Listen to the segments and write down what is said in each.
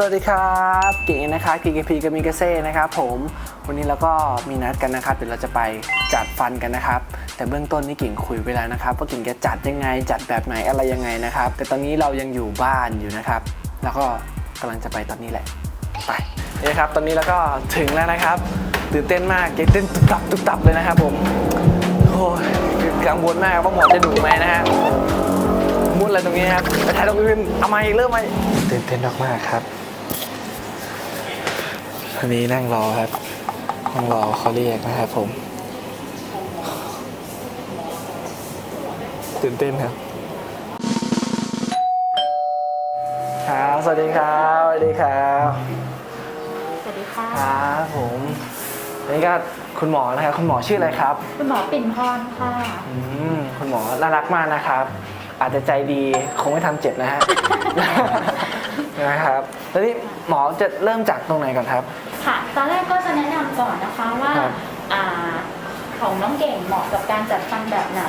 สวัสดีครับเก่งนะครับ KKP กับมิกาเซ่นะครับผมวันนี้เราก็มีนัดกันนะครับเดี๋ยวเราจะไปจัดฟันกันนะครับ แต่เบื้องต้นนี่กิ่งคุยไปแล้วนะครับว่ากิ่งจะจัดยังไงจัดแบบไหนอะไรยังไงนะครับ แต่ตอนนี้เรายังอยู่บ้านอยู่นะครับ แล้วก็กำลังจะไปตอนนี้แหละไปนี่นะครับ ตอนนี้เราก็ถึงแล้วนะครับตื่นเต้นมากเก่งเต้นตุบตับตุบตับเลยนะครับผมโอ้ยกังวลมากว่าหมอจะดุไหมนะฮะมุดอะไรตรงนี้ครับไปถ่ายตรงอื่นเอามาอีกเริ่มไหมตื่นเต้นมากๆครับ อันนี้นั่งรอครับ นั่งรอเขาเรียกนะครับผม ตื่นเต้นครับครับสวัสดีครับสวัสดีครับสวัสดีค่ะ ครับผมอันนี้ก็คุณหมอนะครับ คุณหมอชื่ออะไรครับ คุณหมอปิ่นพรค่ะ อืมคุณหมอน่ารักมากนะครับ อาจจะใจดีคงไม่ทำเจ็บนะฮะ นะครับแล้วนี่หมอจะเริ่มจากตรงไหนก่อนครับ ค่ะ ตอนแรกก็จะแนะนำก่อนนะคะว่าครับอ่าของน้องเก่งเหมาะกับการจัดฟันแบบไหน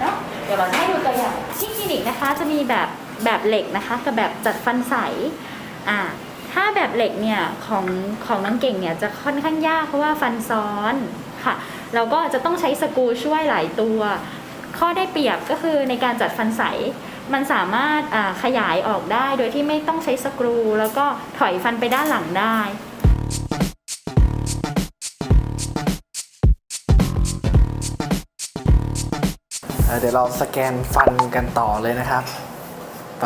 เนาะ เดี๋ยวเราจะให้ดูตัวอย่างที่คลินิกนะคะจะมีแบบแบบเหล็กนะคะกับแบบจัดฟันใส อ่า ถ้าแบบเหล็กเนี่ยของของน้องเก่งเนี่ยจะค่อนข้างยากเพราะว่าฟันซ้อนค่ะ เราก็จะต้องใช้สกรูช่วยหลายตัว ข้อได้เปรียบก็คือในการจัดฟันใส มันสามารถขยายออกได้โดยที่ไม่ต้องใช้สกรู แล้วก็ถอยฟันไปด้านหลังได้เดี๋ยวเราสแกนฟันกันต่อเลยนะครับไป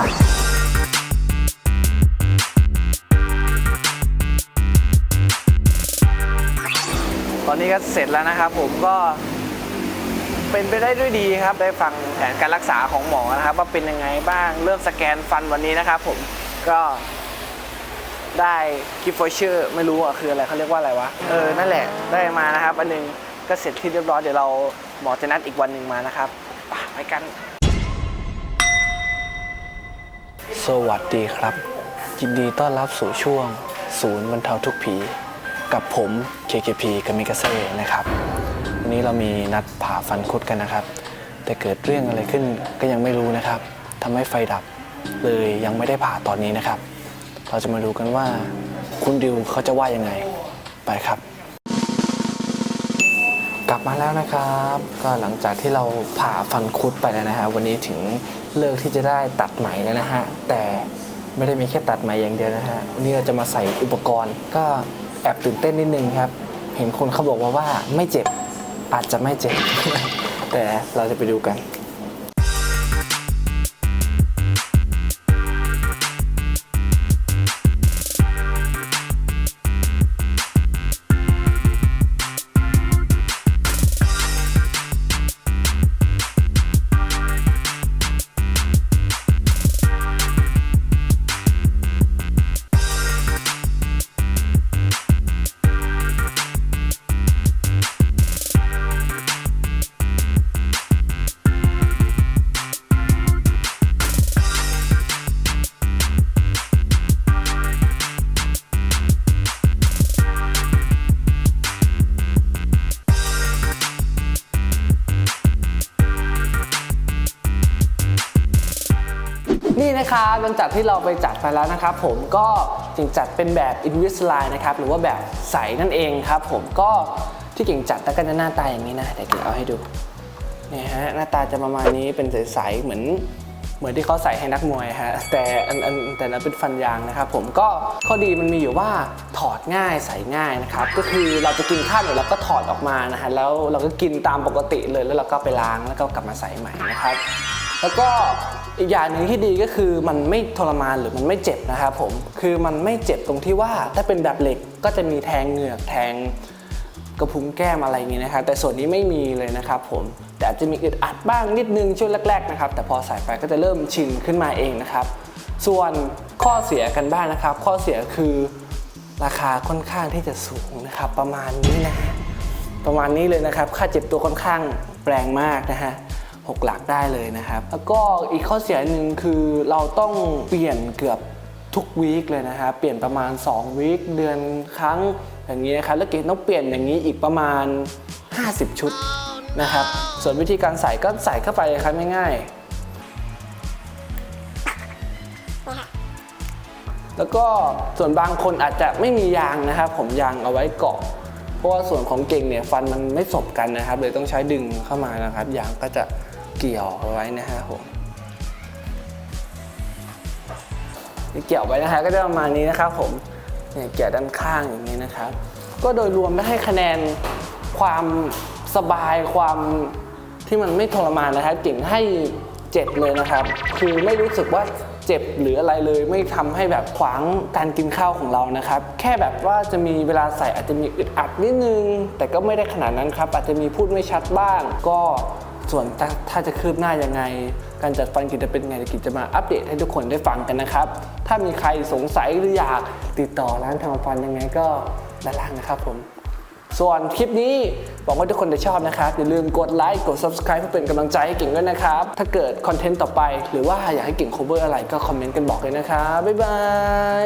ตอนนี้ก็เสร็จแล้วนะครับผมก็ เป็นไปได้ด้วยดีครับ ได้ฟังแผนการรักษาของหมอนะครับ ว่าเป็นยังไงบ้าง เริ่มสแกนฟันวันนี้นะครับผมก็ได้กิฟต์วอเชอร์ไม่รู้อะคืออะไรเขาเรียกว่าอะไรวะ เออ นั่นแหละได้มานะครับ อันหนึงก็เสร็จที่เรียบร้อยเดี๋ยวเราหมอจะนัดอีกวันหนึ่งมานะครับไปไปกัน สวัสดีครับ ยินดีต้อนรับสู่ช่วง ศูนย์บรรเทาทุกข์ผี กับผม KKP กามิกาเซ่นะครับ วันนี้เรามีนัดผ่าฟันคุดกันนะครับ แต่เกิดเรื่องอะไรขึ้นก็ยังไม่รู้นะครับทำให้ไฟดับเลยยังไม่ได้ผ่าตอนนี้นะครับ เราจะมาดูกันว่าคุณดิวเขาจะว่ายังไงไปครับ กลับมาแล้วนะครับ ก็หลังจากที่เราผ่าฟันคุดไปแล้วนะฮะวันนี้ถึงเลิกที่จะได้ตัดไหมแล้วนะฮะแต่ไม่ได้มีแค่ตัดไหมอย่างเดียวนะฮะวันนี้เราจะมาใส่อุปกรณ์ก็แอบตื่นเต้นนิดนึงครับ เห็นคนเขาบอกว่าว่าไม่เจ็บ อาจจะไม่เจ็บ แต่เราจะไปดูกัน นะครับหลังจากที่เราไปจัดไปแล้วนะครับ ผมก็จึงจัดเป็นแบบ Invisalign นะครับหรือว่าแบบใสนั่นเองครับ ผมก็ที่เก่งจัดแล้วก็จะหน้าตาอย่างนี้นะเดี๋ยวเก่งเอาให้ดูนี่ฮะหน้าตาจะประมาณนี้เป็นใสๆเหมือนเหมือนที่เขาใส่ให้นักมวยฮะแต่อันอันแต่นั้นเป็นฟันยางนะครับ ผมก็ข้อดีมันมีอยู่ว่าถอดง่ายใส่ง่ายนะครับก็คือเราจะกินข้าวเนี่ยเราก็ถอดออกมานะฮะแล้วเราก็กินตามปกติเลยแล้วเราก็ไปล้างแล้วก็กลับมาใส่ใหม่นะครับ แล้วก็ อีกอย่างหนึ่งที่ดีก็คือมันไม่ทรมานหรือมันไม่เจ็บนะครับผมคือมันไม่เจ็บตรงที่ว่าถ้าเป็นแบบเหล็กก็จะมีแทงเหงือกแทงกระพุ้งแก้มอะไรอย่างนี้นะครับแต่ส่วนนี้ไม่มีเลยนะครับผมแต่อาจจะมีอึดอัดบ้างนิดนึงช่วงแรกๆนะครับแต่พอใส่ไปก็จะเริ่มชินขึ้นมาเองนะครับ ส่วนข้อเสียกันบ้างนะครับ ข้อเสียคือราคาค่อนข้างที่จะสูงนะครับ ประมาณนี้นะฮะประมาณนี้เลยนะครับ ค่าเจ็บตัวค่อนข้างแรงมากนะฮะ หกหลักได้เลยนะครับ แล้วก็อีกข้อเสียหนึ่งคือเราต้องเปลี่ยนเกือบทุกวีคเลยนะครับ เปลี่ยนประมาณ2วีคเดือนครั้งอย่างนี้นะครับ แล้วเกดต้องเปลี่ยนอย่างนี้อีกประมาณ 50 ชุดนะครับ ส่วนวิธีการใส่ก็ใส่เข้าไปครับง่ายๆ แล้วก็ส่วนบางคนอาจจะไม่มียางนะครับ ผมยางเอาไว้เกาะ เพราะว่าส่วนของเก่งเนี่ยฟันมันไม่สบกันนะครับ เลยต้องใช้ดึงเข้ามานะครับ ยางก็จะ เกี่ยวเอาไว้นะฮะผมเกี่ยวไว้นะฮะก็จะประมาณนี้นะครับผมเนี่ยเกี่ยวด้านข้างอย่างนี้นะครับ ก็โดยรวมได้ให้คะแนนความสบายความที่มันไม่ทรมานนะครับเก่งให้เจ็ดเลยนะครับ คือไม่รู้สึกว่าเจ็บหรืออะไรเลยไม่ทำให้แบบขวางการกินข้าวของเรานะครับ แค่แบบว่าจะมีเวลาใส่อาจจะมีอึดอัดนิดนึง แต่ก็ไม่ได้ขนาดนั้นครับ อาจจะมีพูดไม่ชัดบ้าง ก็ ส่วนถ้าถ้าจะคืบหน้ายังไง การจัดฟันกิจจะเป็นไงกิจจะมาอัปเดตให้ทุกคนได้ฟังกันนะครับ ถ้ามีใครสงสัยหรืออยากติดต่อร้านทำฟันยังไงก็ด้านล่างนะครับผม ส่วนคลิปนี้หวังว่าทุกคนจะชอบนะครับ อย่าลืมกดไลค์กด subscribe เพื่อเป็นกำลังใจให้เก่งด้วยนะครับ ถ้าเกิดคอนเทนต์ต่อไป หรือว่าอยากให้เก่ง cover อะไรก็คอมเมนต์กันบอกเลยนะครับ บ๊ายบาย